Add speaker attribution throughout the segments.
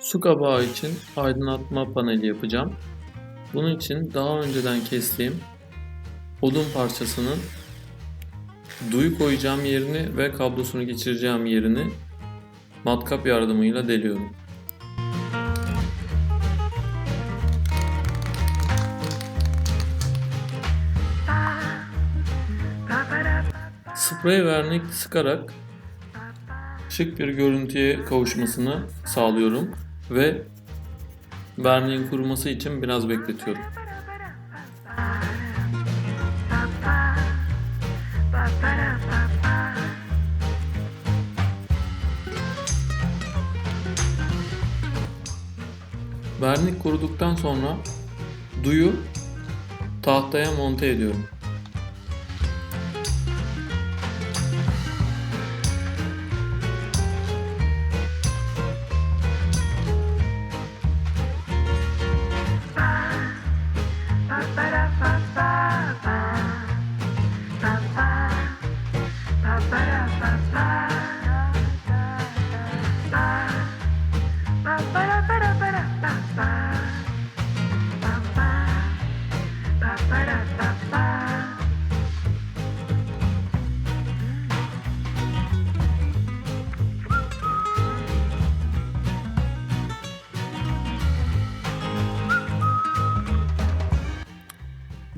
Speaker 1: Su kabağı için aydınlatma paneli yapacağım. Bunun için daha önceden kestiğim odun parçasının duyu koyacağım yerini ve kablosunu geçireceğim yerini matkap yardımıyla deliyorum. Sprey vernik sıkarak şık bir görüntüye kavuşmasını sağlıyorum ve verniğin kuruması için biraz bekletiyorum. Vernik kuruduktan sonra duyu tahtaya monte ediyorum.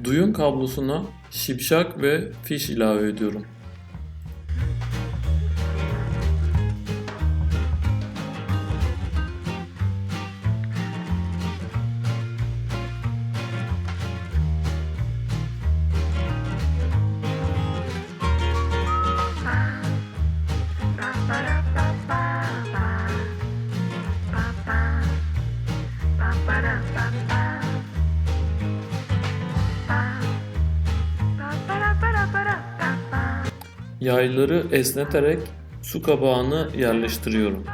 Speaker 1: Duyun kablosuna şipşak ve fiş ilave ediyorum. Yayları esneterek su kabağını yerleştiriyorum.